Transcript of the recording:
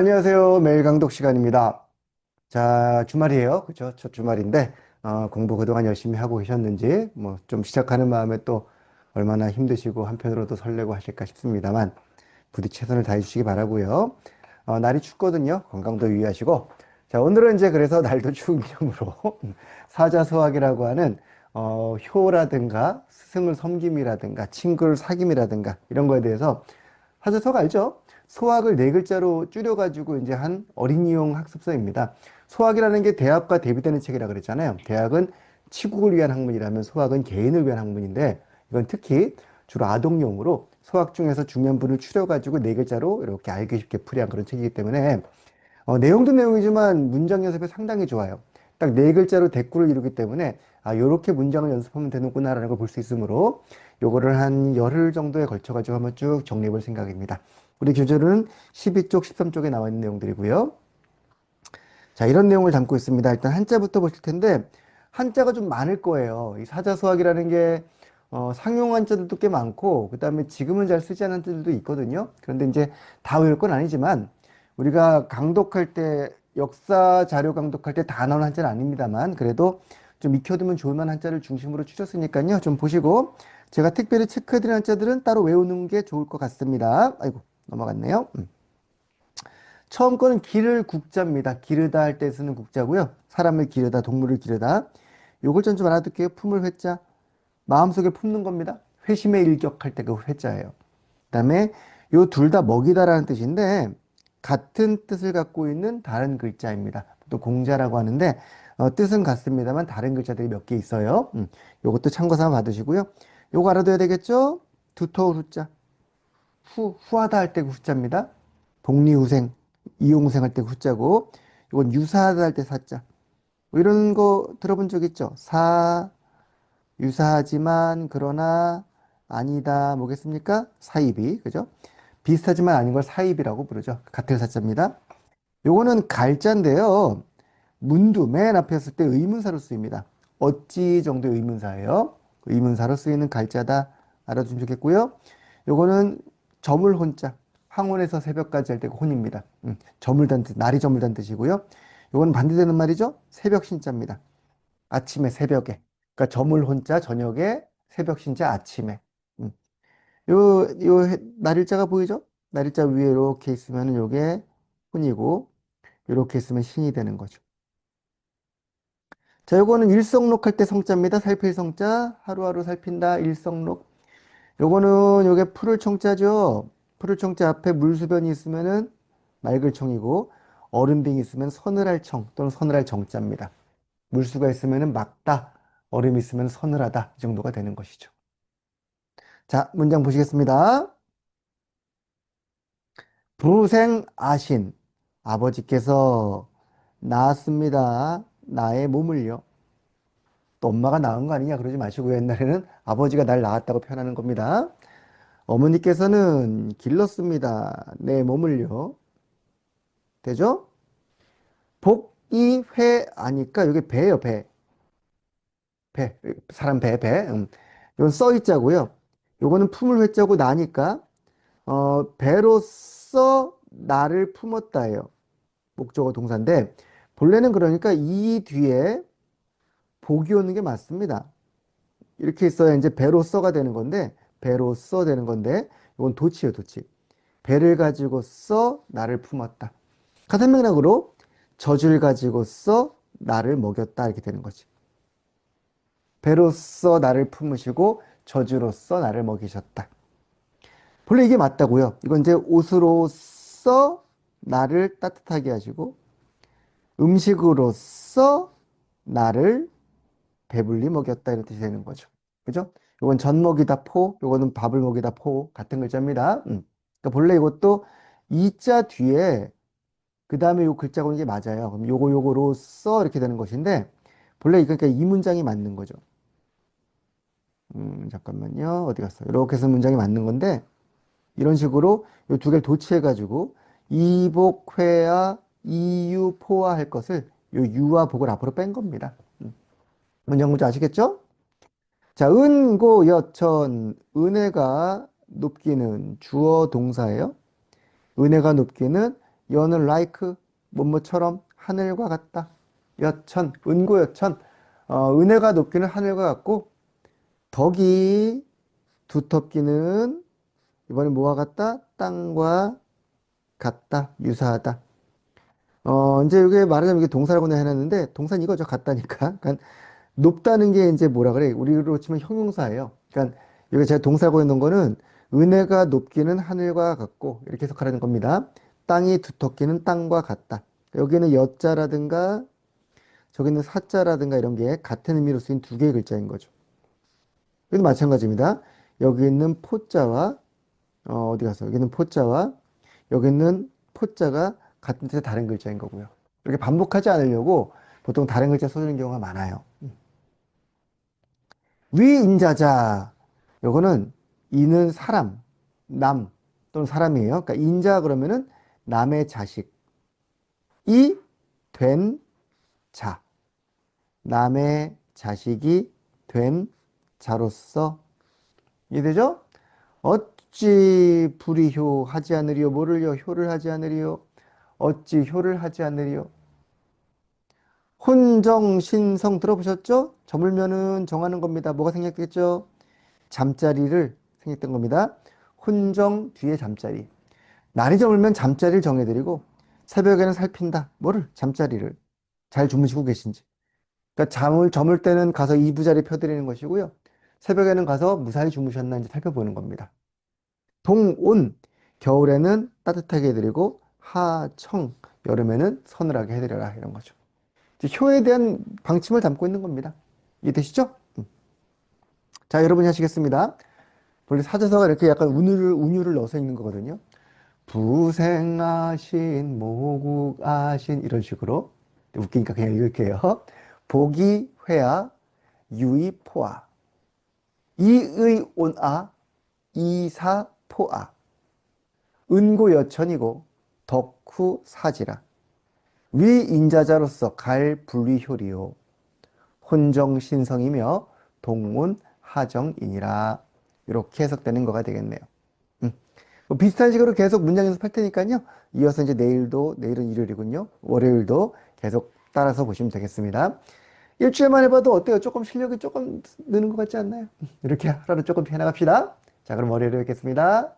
안녕하세요. 매일 강독 시간입니다. 자, 주말이에요. 그죠? 첫 주말인데, 어, 공부 그동안 열심히 하고 계셨는지, 뭐, 좀 시작하는 마음에 또 얼마나 힘드시고 한편으로도 설레고 하실까 싶습니다만, 부디 최선을 다해 주시기 바라고요 어, 날이 춥거든요. 건강도 유의하시고. 자, 오늘은 이제 그래서 날도 추운 기념으로 사자소학이라고 하는, 어, 효라든가 스승을 섬김이라든가 친구를 사귐이라든가 이런 거에 대해서 사자소학 알죠? 소학을 네 글자로 줄여가지고 이제 한 어린이용 학습서입니다. 소학이라는 게 대학과 대비되는 책이라 그랬잖아요. 대학은 치국을 위한 학문이라면 소학은 개인을 위한 학문인데 이건 특히 주로 아동용으로 소학 중에서 중요한 부분을 추려가지고 네 글자로 이렇게 알기 쉽게 풀이한 그런 책이기 때문에 어, 내용도 내용이지만 문장 연습에 상당히 좋아요. 딱 네 글자로 대꾸를 이루기 때문에 아 요렇게 문장을 연습하면 되는구나라는 걸 볼 수 있으므로 요거를 한 열흘 정도에 걸쳐 가지고 한번 쭉 정리해 볼 생각입니다. 우리 교재는 12쪽, 13쪽에 나와 있는 내용들이고요. 자, 이런 내용을 담고 있습니다. 일단 한자부터 보실 텐데 한자가 좀 많을 거예요. 이 사자수학이라는 게 어, 상용 한자들도 꽤 많고 그 다음에 지금은 잘 쓰지 않는 한자들도 있거든요. 그런데 이제 다 외울 건 아니지만 우리가 강독할 때 역사 자료 강독할 때 다 나오는 한자는 아닙니다만 그래도 좀 익혀두면 좋을 만한 한자를 중심으로 추렸으니까요. 좀 보시고 제가 특별히 체크해드린 한자들은 따로 외우는 게 좋을 것 같습니다. 아이고 넘어갔네요. 음. 처음 거는 기를 국자입니다. 기르다 할 때 쓰는 국자고요. 사람을 기르다, 동물을 기르다. 요걸 좀 알아둘게요. 품을 회자. 마음속에 품는 겁니다. 회심의 일격할 때 그 회자예요. 그 다음에 요 둘 다 먹이다라는 뜻인데 같은 뜻을 갖고 있는 다른 글자입니다. 또 공자라고 하는데 어, 뜻은 같습니다만 다른 글자들이 몇 개 있어요. 음, 요것도 참고 삼아 받으시고요. 요거 알아둬야 되겠죠? 두터울 후자. 후, 후하다 할때그 후자입니다. 복리후생, 이용생 할때그 후자고, 이건 유사하다 할 때 사자. 뭐 이런 거 들어본 적 있죠? 사, 유사하지만, 그러나, 아니다, 뭐겠습니까? 사입이, 그죠? 비슷하지만 아닌 걸 사입이라고 부르죠. 같은 사자입니다. 요거는 갈자인데요. 문두, 맨 앞에 했을 때 의문사로 쓰입니다. 어찌 정도의 의문사예요. 의문사로 쓰이는 갈자다 알아두면 좋겠고요. 요거는 저물 혼자 황혼에서 새벽까지 할때 혼입니다. 음, 저물단 뜻, 날이 저물단 뜻이고요. 요건 반대되는 말이죠. 새벽 신자입니다. 아침에 새벽에. 그러니까 저물 혼자 저녁에 새벽 신자 아침에. 음. 요, 요 날일자가 보이죠? 날일자 위에 이렇게 있으면 요게 혼이고 이렇게 있으면 신이 되는 거죠. 자, 요거는 일성록 할 때 성자입니다. 살필 성자, 하루하루 살핀다, 일성록. 요거는 요게 풀을 청자죠. 풀을 청자 앞에 물수변이 있으면은 맑을 청이고 얼음빙이 있으면 서늘할 청 또는 서늘할 정자입니다. 물수가 있으면은 맑다, 얼음이 있으면 서늘하다 이 정도가 되는 것이죠. 자, 문장 보시겠습니다. 부생 아신 아버지께서 낳았습니다. 나의 몸을요. 또 엄마가 낳은 거 아니냐 그러지 마시고 옛날에는 아버지가 날 낳았다고 표현하는 겁니다. 어머니께서는 길렀습니다. 내 몸을요. 되죠? 복이 회 아니까 여기 배요 배. 배 사람 배 배. 음. 이건 써 있자고요. 요거는 품을 회자고 나니까 어, 배로써 나를 품었다예요. 목적어 동사인데 본래는 그러니까 이 뒤에 복이 오는 게 맞습니다. 이렇게 있어야 이제 배로써가 되는 건데 배로써 되는 건데 이건 도치예요 도치. 배를 가지고 써 나를 품었다. 같은 맥락으로 저주를 가지고 써 나를 먹였다 이렇게 되는 거지. 배로써 나를 품으시고 저주로써 나를 먹이셨다. 본래 이게 맞다고요. 이건 이제 옷으로써 나를 따뜻하게 하시고 음식으로써 나를 배불리 먹였다 이런 뜻이 되는 거죠. 그죠? 이건 전 먹이다 포, 이거는 밥을 먹이다 포 같은 글자입니다. 음. 그러니까 본래 이것도 이자 뒤에 그 다음에 요 글자가 게 맞아요. 그럼 요거 요거로써 이렇게 되는 것인데 본래 그러니까 이 문장이 맞는 거죠. 음, 잠깐만요. 어디 갔어? 이렇게 해서 문장이 맞는 건데 이런 식으로 요 두 개를 도치해 가지고 이복회와 이유포화 할 것을 요 유와 복을 앞으로 뺀 겁니다. 문장 문제 아시겠죠? 자, 은고 여천 은혜가 높기는 주어 동사예요. 은혜가 높기는 여는 like, 뭐뭐처럼 하늘과 같다. 여천, 은고 여천. 어, 은혜가 높기는 하늘과 같고, 덕이 두텁기는 이번에 뭐와 같다? 땅과 같다. 유사하다. 어, 이제 이게 말하자면 이게 동사라고 해놨는데, 동사는 이거죠. 같다니까. 그러니까 높다는 게 이제 뭐라 그래? 우리로 치면 형용사예요. 그러니까 여기 제가 동사라고 해놓은 거는 은혜가 높기는 하늘과 같고 이렇게 해석하라는 겁니다. 땅이 두텁기는 땅과 같다. 여기는 여자라든가 저기는 사자라든가 이런 게 같은 의미로 쓰인 두 개의 글자인 거죠. 여기도 마찬가지입니다. 여기 있는 포자와 어, 어디 가서 여기는 포자와 여기 있는 포자가 같은 뜻의 다른 글자인 거고요. 이렇게 반복하지 않으려고 보통 다른 글자 써주는 경우가 많아요. 위인자자. 요거는 이는 사람, 남 또는 사람이에요. 그러니까 인자 그러면은 남의 자식. 이 된 자. 남의 자식이 된 자로서 이해되죠? 어찌 불이효 하지 않으리요? 뭐를요? 효를 하지 않으리요? 어찌 효를 하지 않으리요? 혼정신성 들어보셨죠? 저물면은 정하는 겁니다. 뭐가 생략됐죠? 잠자리를 생략된 겁니다. 혼정 뒤에 잠자리. 날이 저물면 잠자리를 정해드리고 새벽에는 살핀다. 뭐를? 잠자리를. 잘 주무시고 계신지. 그러니까 잠을 저물 때는 가서 이부자리 펴드리는 것이고요. 새벽에는 가서 무사히 주무셨나 살펴보는 겁니다. 동온 겨울에는 따뜻하게 해드리고 하청 여름에는 서늘하게 해드려라 이런 거죠. 효에 대한 방침을 담고 있는 겁니다. 이해되시죠? 음. 자, 여러분이 하시겠습니다. 원래 사자서가 이렇게 약간 운율을, 운율을 넣어서 읽는 거거든요. 부생하신, 모국하신, 이런 식으로. 웃기니까 그냥 읽을게요. 복이 회아, 유이 포아. 이의 온아, 이사 포아. 은고 여천이고, 덕후 사지라. 위인자자로서 갈 분리효리요. 혼정신성이며 동문 하정이니라. 이렇게 해석되는 거가 되겠네요. 음. 뭐 비슷한 식으로 계속 문장 연습할 테니까요. 이어서 이제 내일도, 내일은 일요일이군요. 월요일도 계속 따라서 보시면 되겠습니다. 일주일만 해봐도 어때요? 조금 실력이 조금 느는 것 같지 않나요? 음, 이렇게 하루를 조금 피해나갑시다. 자, 그럼 월요일에 뵙겠습니다.